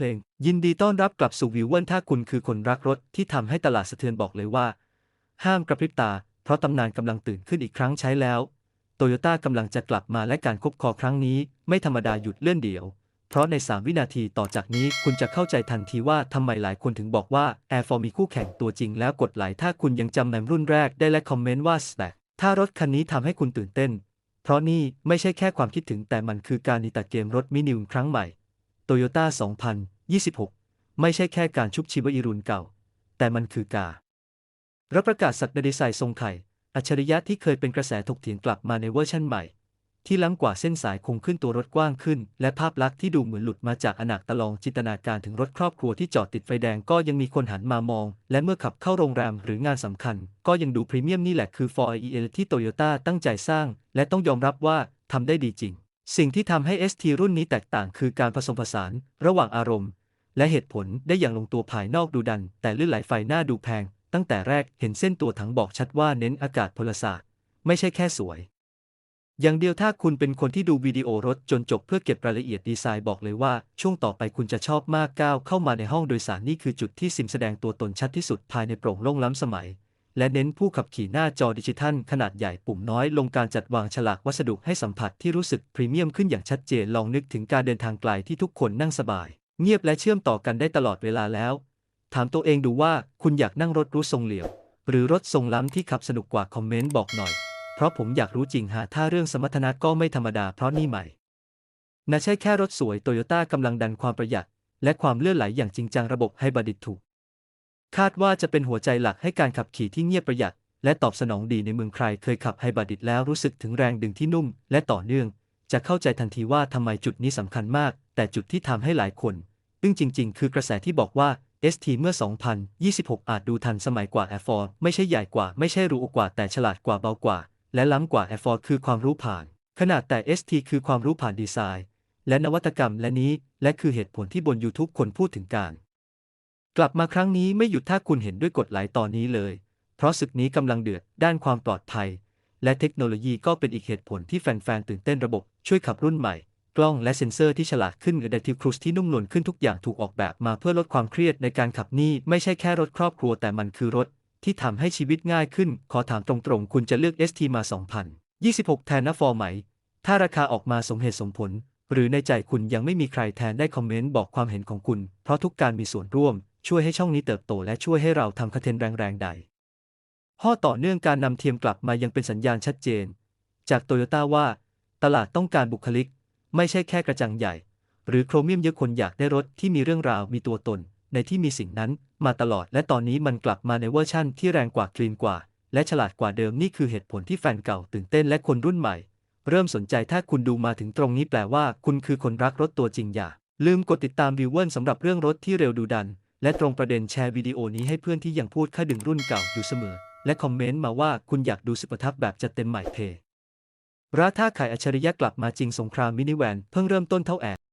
เพลง ยินดีต้อนรับกลับสู่วิวเวิลถ้าคุณคือคนรักรถที่ทำให้ตลาดสะเทือนบอกเลยว่า ห้ามกระพริบตา เพราะตำนานกำลังตื่นขึ้นอีกครั้งใช้แล้วโตโยต้ากำลังจะกลับมาและการคบคอครั้งนี้ ไม่ธรรมดาหยุดเลื่อนเดียว เพราะใน 3 วินาทีต่อจากนี้คุณจะเข้าใจทันทีว่าทำไมหลายคนถึงบอกว่า Air f o r มีคู่แข่งตัวจริงแล้วกดไลค์ถ้าคุณยังจำแมมรุ่นแรกได้และคอมเมนต์ว่า Stack ถ้ารถคันนี้ทำให้คุณตื่นเต้น เพราะนี่ไม่ใช่แค่ความคิดถึงแต่มันคือการนิตาเกมรถมินิวครั้งใหม่ Toyota 2026 ไม่ใช่แค่การชุบชีวอีรุนเก่า แต่มันคือการรับประกาศสัตว์ในดีไซน์ทรงไข่ อัจฉริยะที่เคยเป็นกระแสถกเถียงกลับมาในเวอร์ชั่นใหม่ ที่ล้ำกว่าเส้นสายคงขึ้นตัวรถกว้างขึ้น และภาพลักษณ์ที่ดูเหมือนหลุดมาจากอนาคตลองจินตนาการถึงรถครอบครัวที่จอดติดไฟแดงก็ยังมีคนหันมามอง และเมื่อขับเข้าโรงแรมหรืองานสำคัญ ก็ยังดูพรีเมียมนี่แหละคือ For e l ที่โตโยต้าตั้งใจสร้าง และต้องยอมรับว่าทำได้ดีจริง สิ่งที่ทำให้ ST รุ่นนี้แตกต่างคือการผสมผสาน ระหว่างอารมณ์ และเหตุผลได้อย่างลงตัวภายนอกดูดัน แต่ลื่นไหลไฟหน้าดูแพง ตั้งแต่แรกเห็นเส้นตัวถังบอกชัดว่าเน้นอากาศพลศาสตร์ ไม่ใช่แค่สวย อย่างเดียวถ้าคุณเป็นคนที่ดูวิดีโอรถจนจบเพื่อเก็บรายละเอียดดีไซน์บอกเลยว่า ช่วงต่อไปคุณจะชอบมากก้าวเข้ามาในห้องโดยสารนี่คือจุดที่ซิมแสดงตัวตนชัดที่สุดภายในโปร่งโล่งล้ำสมัย และเน้นผู้ขับขี่หน้าจอดิจิทัล ขนาดใหญ่ปุ่มน้อยลงการจัดวางฉลากวัสดุให้สัมผัสที่รู้สึกพรีเมียมขึ้นอย่างชัดเจนลองนึกถึงการเดินทางไกลที่ทุกคนนั่งสบาย เงียบและเชื่อมต่อกันได้ตลอดเวลาแล้ว ถามตัวเองดูว่าคุณอยากนั่งรถรู้ทรงเหลี่ยว หรือรถทรงล้ำที่ขับสนุกกว่าคอมเมนต์บอกหน่อย เพราะผมอยากรู้จริงหาถ้าเรื่องสมรรถนะก็ไม่ธรรมดาเพราะนี่ใหม่น่าใช่แค่รถสวยโตโยต้ากำลังดันความประหยัดและความเลื่อนไหลอย่างจริงจังระบบให้บัดิตถูก คาดว่าจะเป็นหัวใจหลักให้การขับขี่ที่เงียบประหยัด และตอบสนองดีในเมืองใครเคยขับไฮบริดแล้วรู้สึกถึงแรงดึงที่นุ่ม และต่อเนื่อง จะเข้าใจทันทีว่าทำไมจุดนี้สำคัญมาก แต่จุดที่ทำให้หลายคนอึ้งจริง ๆ คือกระแสที่บอกว่า ST เมื่อ 2026 อาจดูทันสมัยกว่า Air 4ไม่ใช่ใหญ่กว่า ไม่ใช่รูกว่า แต่ฉลาดกว่าเบากว่า และล้ำกว่า Air 4คือความรู้ผ่าน ขนาดแต่ ST คือความรู้ผ่านดีไซน์ และนวัตกรรมและนี้ และคือเหตุผลที่บน YouTube คนพูดถึงการ กลับมาครั้งนี้ไม่หยุดถ้าคุณเห็นด้วยกดไลค์ตอนนี้เลย เพราะศึกนี้กำลังเดือดด้านความปลอดภัย และเทคโนโลยีก็เป็นอีกเหตุผลที่แฟนๆตื่นเต้นระบบช่วยขับรุ่นใหม่ กล้องและเซ็นเซอร์ที่ฉลาดขึ้น Adaptive Cruise ที่นุ่มนวลขึ้นทุกอย่างถูกออกแบบมาเพื่อลดความเครียดในการขับนี่ไม่ใช่แค่รถครอบครัวแต่มันคือรถ ที่ทำให้ชีวิตง่ายขึ้น ขอถามตรงๆ คุณจะเลือก ST มา 2026 แทนนะฟอร์ไหม ถ้าราคาออกมาสมเหตุสมผล หรือในใจคุณยังไม่มีใครแทนได้คอมเมนต์บอกความเห็นของคุณ เพราะทุกการมีส่วนร่วม ช่วยให้ช่องนี้เติบโตและช่วยให้เราทำคอนเทนต์แรงๆใดข้อต่อเนื่องการนำเทียมกลับมายังเป็นสัญญาณชัดเจน จากโตโยต้าว่า ตลาดต้องการบุคลิก ไม่ใช่แค่กระจังใหญ่ หรือโครเมียมเยอะคนอยากได้รถที่มีเรื่องราวมีตัวตน ในที่มีสิ่งนั้นมาตลอด และตอนนี้มันกลับมาในเวอร์ชั่นที่แรงกว่าคลีนกว่า และฉลาดกว่าเดิมนี่คือเหตุผลที่แฟนเก่าตื่นเต้นและคนรุ่นใหม่ เริ่มสนใจถ้าคุณดูมาถึงตรงนี้แปลว่า คุณคือคนรักรถตัวจริงอย่าลืมกดติดตามวิวเวิร์สำหรับเรื่องรถที่เร็วดูดัน และตรงประเด็นแชร์วิดีโอนี้ให้เพื่อนที่ยังพูดค่าดึงรุ่นเก่าอยู่เสมอ และคอมเมนต์มาว่าคุณอยากดูสุประทับแบบจัดเต็มใหม่เพราะถ้าขายอัจฉริยะกลับมาจริงสงครามมินิแวนเพิ่งเริ่มต้นเท่าแอ